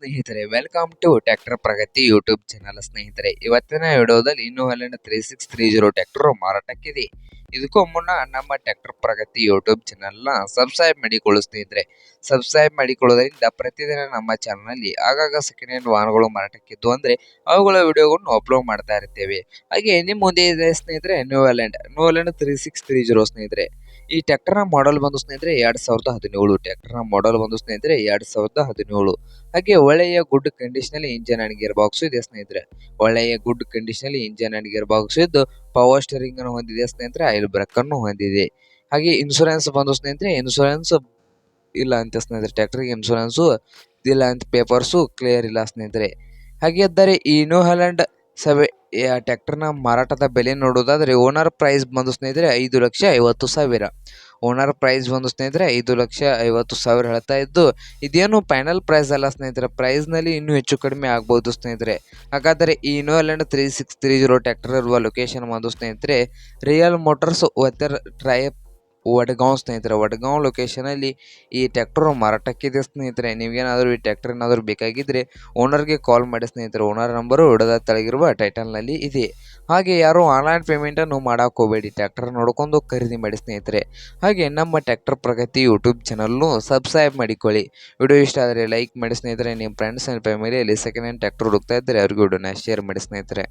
ಸ್ನೇಹಿತರೆ welcome to tractor Pragati YouTube channel ಸ್ನೇಹಿತರೆ. ಇವತ್ತಿನ ವಿಡಿಯೋದಲ್ಲಿ ಇನ್ನೂ ಹಲ್ಲಿನ three six three zero tractor ಮಾರಾಟಕ್ಕಿದೆ. ಇದಕ್ಕೂ ಮುನ್ನ ನಮ್ಮ ಟ್ರ್ಯಾಕ್ಟರ್ ಪ್ರಗತಿ ಯೂಟ್ಯೂಬ್ ಚಾನಲ್ನ ಸಬ್ಸ್ಕ್ರೈಬ್ ಮಾಡಿಕೊಳ್ಳು ಸ್ನೇಹಿತರೆ ಸಬ್ಸ್ಕ್ರೈಬ್ ಮಾಡಿಕೊಳ್ಳೋದರಿಂದ ಪ್ರತಿದಿನ ನಮ್ಮ ಚಾನಲ್ನಲ್ಲಿ ಆಗಾಗ ಸೆಕೆಂಡ್ ಹ್ಯಾಂಡ್ ವಾಹನಗಳು ಮಾರಾಟಕ್ಕಿದ್ದು ಅಂದರೆ ಅವುಗಳ ವಿಡಿಯೋಗಳನ್ನು ಅಪ್ಲೋಡ್ ಮಾಡ್ತಾ ಇರ್ತೇವೆ. ಹಾಗೆ ನಿಮ್ಮ ಮುಂದೆ ಇದೆ ಸ್ನೇಹಿತರೆ New Holland New Holland three six three zero ಸ್ನೇಹಿತರೆ. ಈ ಟ್ರ್ಯಾಕ್ಟರ್ನ ಮಾಡೆಲ್ ಬಂದು ಸ್ನೇಹಿತರೆ ಎರಡು ಸಾವಿರದ ಹದಿನೇಳು. ಟ್ರ್ಯಾಕ್ಟರ್ನ ಮಾಡೆಲ್ ಬಂದು ಸ್ನೇಹಿತರೆ ಎರಡು ಸಾವಿರದ ಹದಿನೇಳು. ಹಾಗೆ ಒಳ್ಳೆಯ ಗುಡ್ ಕಂಡೀಷನಲ್ಲಿ ಇಂಜನ್ ಅಂಡ್ ಗೇರ್ ಬಾಕ್ಸ್ ಇದೆ ಸ್ನೇಹಿತರೆ. ಒಳ್ಳೆಯ ಗುಡ್ ಕಂಡೀಷನಲ್ಲಿ ಇಂಜನ್ ಅಂಡ್ ಗೇರ್ ಬಾಕ್ಸ್ ಇದ್ದು ಪವರ್ ಸ್ಟೇರಿಂಗ್ ಅನ್ನು ಹೊಂದಿದೆ, ಸ್ನೇಹಿತರೆ, ಆಯಿಲ್ ಬ್ರೇಕ್ ಅನ್ನು ಹೊಂದಿದೆ. ಹಾಗೆ ಇನ್ಶೂರೆನ್ಸ್ ಬಂದು ಸ್ನೇಹಿತರೆ ಇನ್ಶೂರೆನ್ಸ್ ಇಲ್ಲ ಅಂತ ಸ್ನೇಹಿತರೆ ಟ್ರ್ಯಾಕ್ಟರ್ಗೆ ಇನ್ಶೂರೆನ್ಸು ಇಲ್ಲ ಅಂತ ಪೇಪರ್ಸು ಕ್ಲಿಯರ್ ಇಲ್ಲ ಸ್ನೇಹಿತರೆ. ಹಾಗೆ ಇದ್ದರೆ ಈ ನ್ಯೂ ಹ್ಯಾಲೆಂಡ್ ಸೆವೆ ಟ್ರ್ಯಾಕ್ಟರ್ನ ಮಾರಾಟದ ಬೆಲೆ ನೋಡೋದಾದರೆ ಓನರ್ ಪ್ರೈಸ್ ಬಂದು ಸ್ನೇಹಿತರೆ ಐದು ಲಕ್ಷ ಐವತ್ತು ಸಾವಿರ. ಓನರ್ ಪ್ರೈಸ್ ಒಂದು ಸ್ನೇಹಿತರೆ ಐದು ಲಕ್ಷ ಐವತ್ತು ಸಾವಿರ ಹೇಳ್ತಾ ಇದ್ದು, ಇದೇನು ಫೈನಲ್ ಪ್ರೈಸ್ ಅಲ್ಲ ಸ್ನೇಹಿತರೆ. ಪ್ರೈಸ್ನಲ್ಲಿ ಇನ್ನೂ ಹೆಚ್ಚು ಕಡಿಮೆ ಆಗ್ಬೋದು ಸ್ನೇಹಿತರೆ. ಹಾಗಾದರೆ ಈ Holland three six three zero tractor ಇರುವ ಲೊಕೇಶನ್ ಬಂದು ಸ್ನೇಹಿತರೆ ರಿಯಲ್ ಮೋಟರ್ಸ್ ಒತ್ತರ್ ಟ್ರೈಪ್ ವಡ್ಗಾಂವ್ ಸ್ನೇಹಿತರೆ, ವಡ್ಗಾಂವ್ ಲೊಕೇಶನಲ್ಲಿ ಈ ಟ್ಯಾಕ್ಟ್ರು ಮಾರಾಟಕ್ಕಿದೆ ಸ್ನೇಹಿತರೆ. ನಿಮಗೇನಾದರೂ ಈ ಟ್ಯಾಕ್ಟರ್ ಏನಾದರೂ ಬೇಕಾಗಿದ್ದರೆ ಓನರ್ಗೆ ಕಾಲ್ ಮಾಡಿ ಸ್ನೇಹಿತರೆ. ಓನರ್ ನಂಬರು ಹಿಡದ ತೆಳಗಿರುವ ಟೈಟಲ್ನಲ್ಲಿ ಇದೆ. ಹಾಗೆ ಯಾರು ಆನ್ಲೈನ್ ಪೇಮೆಂಟನ್ನು ಮಾಡೋಕೆ ಹೋಗಬೇಡಿ. ಟ್ಯಾಕ್ಟರ್ ನೋಡ್ಕೊಂಡು ಖರೀದಿ ಮಾಡಿ ಸ್ನೇಹಿತರೆ. ಹಾಗೆ ನಮ್ಮ ಟ್ಯಾಕ್ಟರ್ ಪ್ರಗತಿ ಯೂಟ್ಯೂಬ್ ಚಾನಲ್ನು ಸಬ್ಸ್ಕ್ರೈಬ್ ಮಾಡಿಕೊಳ್ಳಿ. ವಿಡಿಯೋ ಇಷ್ಟ ಆದರೆ ಲೈಕ್ ಮಾಡಿ ಸ್ನೇಹಿತರೆ. ನಿಮ್ಮ ಫ್ರೆಂಡ್ಸ್ ಆ್ಯಂಡ್ ಫ್ಯಾಮಿಲಿಯಲ್ಲಿ ಸೆಕೆಂಡ್ ಹ್ಯಾಂಡ್ ಟ್ಯಾಕ್ಟರ್ ಹುಡುಕ್ತಾ ಇದ್ದರೆ ಅವ್ರಿಗೂ ವಿಡಿಯೋನ ಶೇರ್ ಮಾಡಿ ಸ್ನೇಹಿತರೆ.